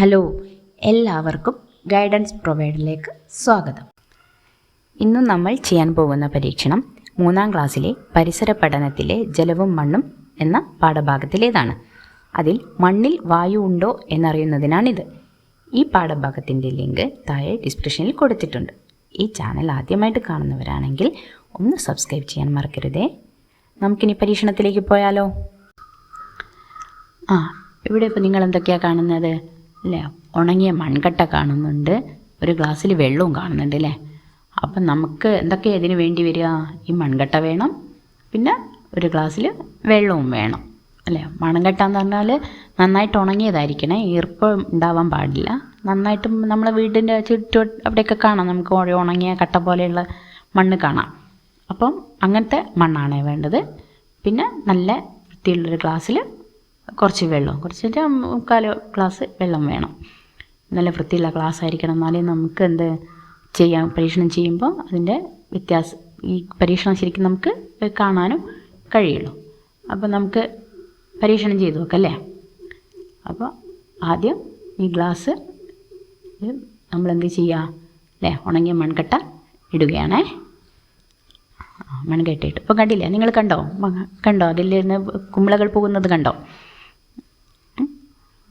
Hello എല്ലാവർക്കും guidance പ്രൊവൈഡറിലേക്ക് സ്വാഗതം. ഇന്ന് നമ്മൾ ചെയ്യാൻ പോകുന്ന പരീക്ഷണം മൂന്നാം ക്ലാസ്സിലെ പരിസര പഠനത്തിലെ ജലവും മണ്ണും എന്ന പാഠഭാഗത്തിലേതാണ്. അതിൽ മണ്ണിൽ വായു ഉണ്ടോ എന്നറിയുന്നതിനാണിത്. ഈ പാഠഭാഗത്തിന്റെ ലിങ്ക് താഴെ ഡിസ്ക്രിപ്ഷനിൽ കൊടുത്തിട്ടുണ്ട്. ഈ ചാനൽ ആദ്യമായിട്ട് കാണുന്നവരാണെങ്കിൽ ഒന്ന് സബ്സ്ക്രൈബ് ചെയ്യാൻ മറക്കരുതേ. നമുക്കിനി പരീക്ഷണത്തിലേക്ക് പോയാലോ? ആ ഇവിടെ ഇപ്പോൾ നിങ്ങൾ എന്തൊക്കെയാണ് കാണുന്നത്? അല്ലേ ഉണങ്ങിയ മൺകട്ട കാണുന്നുണ്ട്. ഒരു ഗ്ലാസ്സിൽ വെള്ളവും കാണുന്നുണ്ട് അല്ലേ അപ്പം നമുക്ക് എന്തൊക്കെയാണ് ഇതിന് വേണ്ടി വരിക? ഈ മൺകട്ട വേണം. പിന്നെ ഒരു ഗ്ലാസ്സിൽ വെള്ളവും വേണം. അല്ലേ? മൺകട്ട എന്ന് പറഞ്ഞാൽ നന്നായിട്ട് ഉണങ്ങിയതായിരിക്കണേ. ഈർപ്പം ഉണ്ടാവാൻ പാടില്ല. നന്നായിട്ട് നമ്മളെ വീടിന്റെ ചുറ്റു അവിടെയൊക്കെ കാണാം. നമുക്ക് ഉണങ്ങിയ കട്ട പോലെയുള്ള മണ്ണ് കാണാം. അപ്പം അങ്ങനത്തെ മണ്ണാണ് വേണ്ടത്. പിന്നെ നല്ല വൃത്തിയുള്ളൊരു ഗ്ലാസ്സിൽ കുറച്ച് വെള്ളം. കുറച്ചിട്ട് മുക്കാൽ ഗ്ലാസ് വെള്ളം വേണം. നല്ല വൃത്തിയുള്ള ഗ്ലാസ് ആയിരിക്കണം. എന്നാലേ നമുക്ക് എന്ത് ചെയ്യാം? പരീക്ഷണം ചെയ്യുമ്പോൾ അതിന്റെ വ്യത്യാസം ഈ പരീക്ഷണം ശരിക്കും നമുക്ക് കാണാനും കഴിയുള്ളൂ. അപ്പോൾ നമുക്ക് പരീക്ഷണം ചെയ്ത് നോക്കല്ലേ? അപ്പോൾ ആദ്യം ഈ ഗ്ലാസ് നമ്മളെന്ത് ചെയ്യുക? അല്ലേ? ഉണങ്ങിയ മൺകട്ട ഇടുകയാണേ. മൺകെട്ടിട്ട് ഇപ്പോൾ കണ്ടില്ലേ? നിങ്ങൾ കണ്ടോ? കണ്ടോ? അതിൽ നിന്ന് കുമ്പളകൾ പോകുന്നത് കണ്ടോ?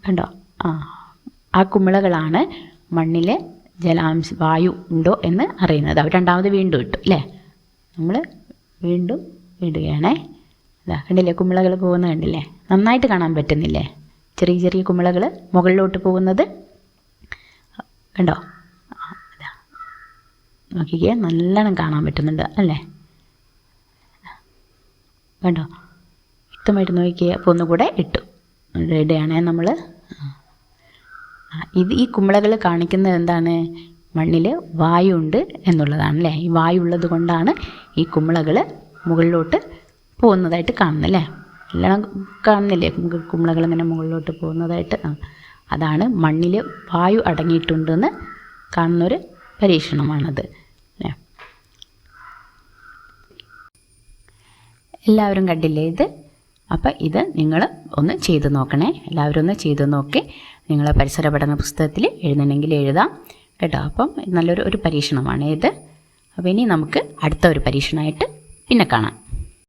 കണ്ടോ ആ ആ കുമിളകളാണ് മണ്ണിലെ ജലാംശ വായു ഉണ്ടോ എന്ന് അറിയുന്നത്. അവർ രണ്ടാമത് വീണ്ടും ഇട്ടു അല്ലേ? നമ്മൾ വീണ്ടും ഇടുകയാണേ. ഇതാ കണ്ടില്ലേ? കുമിളകൾ പോകുന്നത് കണ്ടില്ലേ? നന്നായിട്ട് കാണാൻ പറ്റുന്നില്ലേ? ചെറിയ ചെറിയ കുമിളകൾ മുകളിലോട്ട് പോകുന്നത്. കണ്ടോ? നോക്കിക്കേ നല്ലോണം കാണാൻ പറ്റുന്നുണ്ട് അല്ലേ? കണ്ടോ? വ്യക്തമായിട്ട് നോക്കിയേ അപ്പോൾ ഒന്നുകൂടെ ഇട്ടു. റെഡിയാണേ നമ്മൾ ഇത് ഈ കുമ്പളകൾ കാണിക്കുന്നത് എന്താണ്? മണ്ണിൽ വായു ഉണ്ട് എന്നുള്ളതാണ് അല്ലേ ഈ വായു ഉള്ളത് കൊണ്ടാണ് ഈ കുമ്പളകൾ മുകളിലോട്ട് പോകുന്നതായിട്ട് കാണുന്നത് അല്ലേ എല്ലാം കാണുന്നില്ലേ? കുമ്പളകൾ ഇങ്ങനെ മുകളിലോട്ട് പോകുന്നതായിട്ട്? അതാണ് മണ്ണിൽ വായു അടങ്ങിയിട്ടുണ്ടെന്ന് കാണുന്നൊരു പരീക്ഷണമാണത്. എല്ലാവരും കണ്ടില്ലേ ഇത്? അപ്പം ഇത് നിങ്ങൾ ഒന്ന് ചെയ്ത് നോക്കണേ. എല്ലാവരും ഒന്ന് ചെയ്ത് നോക്കി. നിങ്ങൾ പരിസര പഠന പുസ്തകത്തിൽ എഴുതണമെങ്കിൽ എഴുതാം. കേട്ടോ? അപ്പം നല്ലൊരു ഒരു പരീക്ഷണമാണ് ഇത്. അപ്പോൾ ഇനി നമുക്ക് അടുത്ത ഒരു പരീക്ഷണമായിട്ട് പിന്നെ കാണാം.